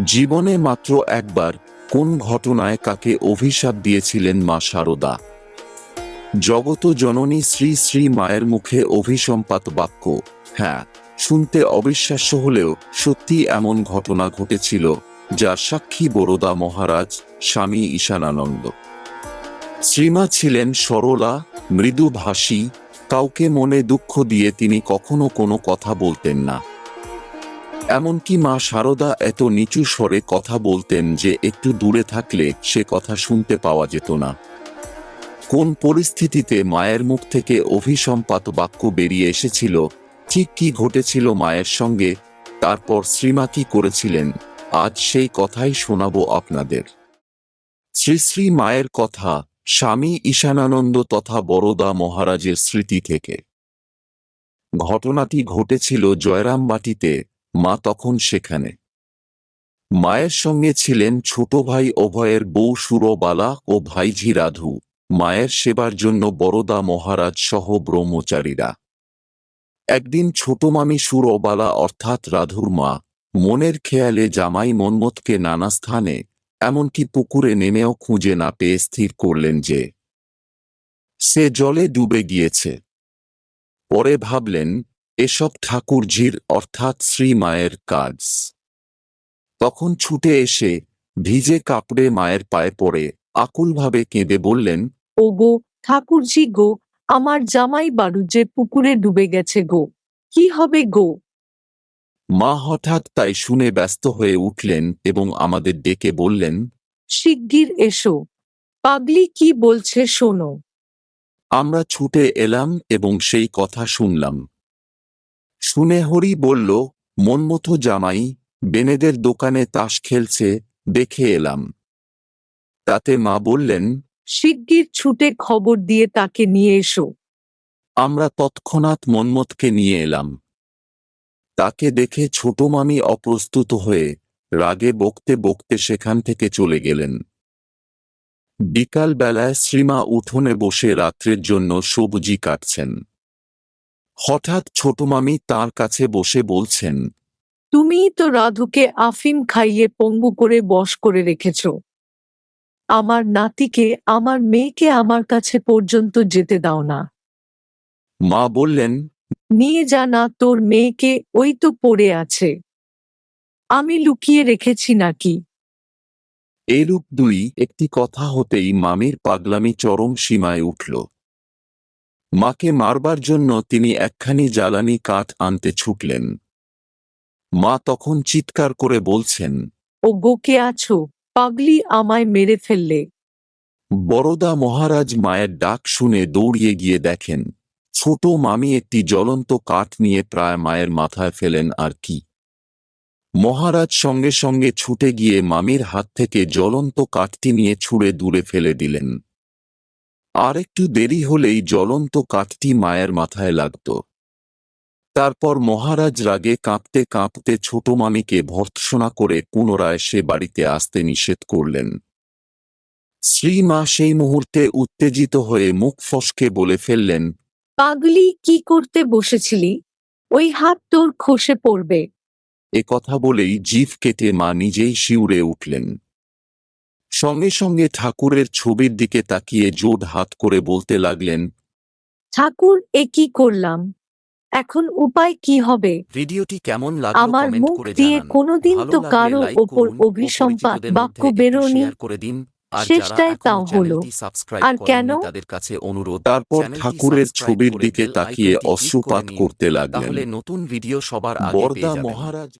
জীবনে মাত্র একবার কোন ঘটনায় কাকে অভিশাপ দিয়েছিলেন মা শারদা জগত জননী শ্রী শ্রী মায়ের মুখে অভিসম্পাত বাক্য হ্যাঁ শুনতে অবিশ্বাস্য হলেও সত্যি এমন ঘটনা ঘটেছিল, যার সাক্ষী বরোদা মহারাজ, স্বামী ঈশানানন্দ। শ্রীমা ছিলেন সরলা, মৃদুভাষী, কাউকে মনে দুঃখ দিয়ে তিনি কখনো কোনো কথা বলতেন না। এমনকি মা শারদা এত নিচু স্বরে কথা বলতেন যে একটু দূরে থাকলে সে কথা শুনতে পাওয়া যেত না। কোন পরিস্থিতিতে মায়ের মুখ থেকে অভিসম্পাত বাক্য বেরিয়ে এসেছিল, ঠিক কি ঘটেছিল মায়ের সঙ্গে, তারপর শ্রীমা কি করেছিলেন, আজ সেই কথাই শোনাব আপনাদের। শ্রী শ্রী মায়ের কথা, স্বামী ঈশানানন্দ তথা বরদা মহারাজের স্মৃতি থেকে। ঘটনাটি ঘটেছিল জয়রামবাটিতে মা তখন সেখানে। মায়ের সঙ্গে ছিলেন ছোট ভাই অভয়ের বউ সুরবালা ও ভাইঝি রাধু, মায়ের সেবার জন্য বরদা মহারাজ সহ ব্রহ্মচারীরা। একদিন ছোট মামি সুরবালা অর্থাৎ রাধুর মা, মনের খেয়ালে জামাই মন্মথকে নানা স্থানে, এমনকি পুকুরে নেমেও খুঁজে না পেয়ে স্থির করলেন যে, সে জলে ডুবে গিয়েছে। পরে ভাবলেন এসব ঠাকুরঝির অর্থাৎ শ্রী মায়ের কাজ। তখন ছুটে এসে ভিজে কাপড়ে মায়ের পায়ে পড়ে আকুলভাবে কেঁদে বললেন ও গো ঠাকুরজি গো আমার জামাই বাড়ু যে পুকুরে ডুবে গেছে গো। কি হবে গো? মা হঠাৎ তাই শুনে ব্যস্ত হয়ে উঠলেন এবং আমাদের ডেকে বললেন শিগগির এসো। পাগলি কি বলছে শোনো। আমরা ছুটে এলাম এবং সেই কথা শুনলাম। শুনে হরি বলল মনমথ জামাই বেনেদের দোকানে তাস খেলছে দেখে এলাম। তাতে মা বললেন শিগগির ছুটে খবর দিয়ে তাকে নিয়ে এসো। আমরা তৎক্ষণাৎ মন্মথকে নিয়ে এলাম। তাকে দেখে ছোট মামি অপ্রস্তুত হয়ে রাগে বকতে বকতে সেখান থেকে চলে গেলেন। বিকাল বেলায় শ্রীমা উঠোনে বসে রাত্রের জন্য সবজি কাটছেন। হঠাৎ ছোট মামি তার কাছে বসে বলছেন তুমিই তো রাধুকে আফিম খাইয়ে পঙ্গু করে বশ করে রেখেছ। আমার নাতিকে আমার মেয়েকে আমার কাছে পর্যন্ত যেতে দাও না। মা বললেন নিয়ে যা না তোর মেয়েকে ওই তো পড়ে আছে। আমি লুকিয়ে রেখেছি নাকি? এরূপ দুই একটি কথা হতেই মামির পাগলামি চরম সীমায় উঠল। মাকে মারবার জন্য তিনি একখানি জ্বালানি কাঠ আনতে ছুটলেন। মা তখন চিৎকার করে বলছেন ও গোকে আছো পাগলি আমায় মেরে ফেললে। বরদা মহারাজ মায়ের ডাক শুনে দৌড়িয়ে গিয়ে দেখেন ছোট মামি একটি জ্বলন্ত কাঠ নিয়ে প্রায় মায়ের মাথায় ফেলেন আর কি। মহারাজ সঙ্গে সঙ্গে ছুটে গিয়ে মামির হাত থেকে জ্বলন্ত কাঠটি নিয়ে ছুঁড়ে দূরে ফেলে দিলেন। আর একটু দেরি হলেই জ্বলন্ত কাঠটি মায়ের মাথায় লাগত। তারপর মহারাজ রাগে কাঁপতে কাঁপতে ছোট মামিকে ভর্ৎসনা করে পুনরায় সে বাড়িতে আসতে নিষেধ করলেন। শ্রীমা সেই মুহূর্তে উত্তেজিত হয়ে মুখ ফসকে বলে ফেললেন পাগলি কি করতে বসেছিলি? ওই হাত তোর খসে পড়বে। এ কথা বলেই জিভ কেটে মা নিজেই শিউরে উঠলেন। সঙ্গে সঙ্গে ঠাকুরের ছবির দিকে তাকিয়ে জোড হাত করে বলতে লাগলেন ঠাকুর এ কি করলাম? এখন উপায় কি হবে? ভিডিওটি কেমন লাগল আমার মুখ দিয়ে কোনোদিন তো কারও ওপর অভিসম্পাত বাক্য বেরোনি করে দিন। আর শেষটায় যারা তাও হলো। আর কেন? তাদের কাছে অনুরোধ তারপর ঠাকুরের ছবির দিকে তাকিয়ে অশ্রুপাত করতে লাগলেন। নতুন ভিডিও সবার আগে বরদা মহারাজ